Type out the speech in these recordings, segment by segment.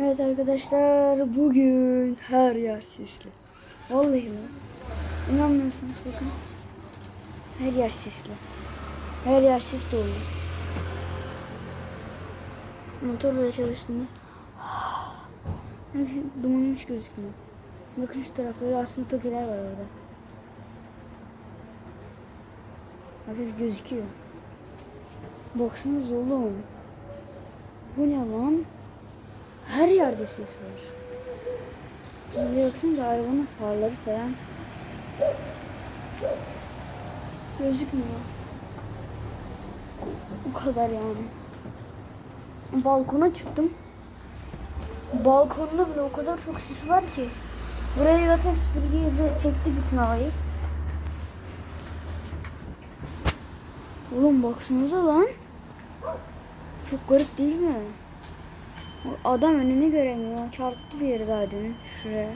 Evet arkadaşlar bugün her yer sisli. Vallahi lan. İnanmıyorsanız bakın. Her yer sisli. Her yer sis dolu. Motor böyle çalıştığında Bakın duman hiç gözükmüyor. Bakın şu taraflarda aslında tokiler var orada. Hafif gözüküyor. Baksanız oğlum. Bu ne lan? Her yerde ses var. Buraya baksanıza arabanın farları falan. Gözükmüyor. Bu kadar yani. Balkona çıktım. Balkonda bile o kadar çok sis var ki. Buraya zaten süpürgeyle çekti bütün havayı. Oğlum baksanıza lan. Çok garip değil mi? Adam önünü göremiyor. Çarptı bir yere daha demin. Şuraya.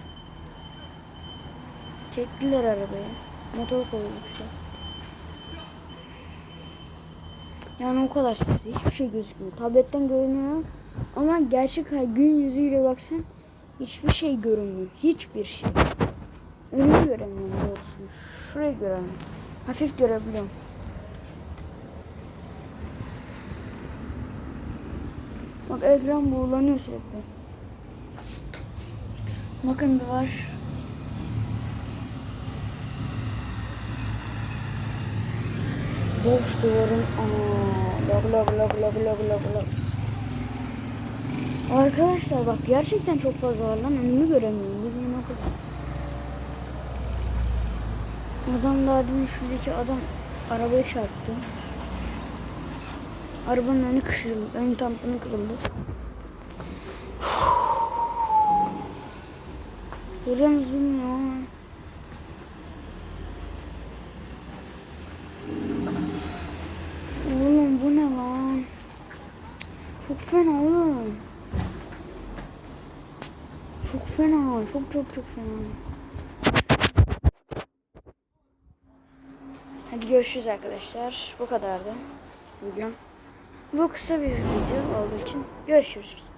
Çektiler arabayı. Motor koymuşlar. Yani o kadar sesi. Hiçbir şey gözükmüyor. Tabletten görünüyor. Ama gerçek gün yüzüyle baksan hiçbir şey görünmüyor. Hiçbir şey. Önümü göremiyorum doğrusu. Şurayı göremiyorum. Hafif görebiliyorum. Bak ekran buğulanıyor sürekli. Bakın duvar. Boş duvarın. Aa, log log log log log log. Arkadaşlar bak gerçekten çok fazla var lan. Önümü göremiyorum. Bilmiyorum o kadar. Adam daha demin şuradaki adam arabaya çarptı. Arabanın önü kırıldı. Ön tamponu kırıldı. Görüyor musunuz bilmiyorum. Oğlum bu ne lan? Çok fena oğlum. Çok fena. Çok çok çok fena. Hadi görüşürüz arkadaşlar. Bu kadardı videom. Bu kısa bir video olduğu için görüşürüz.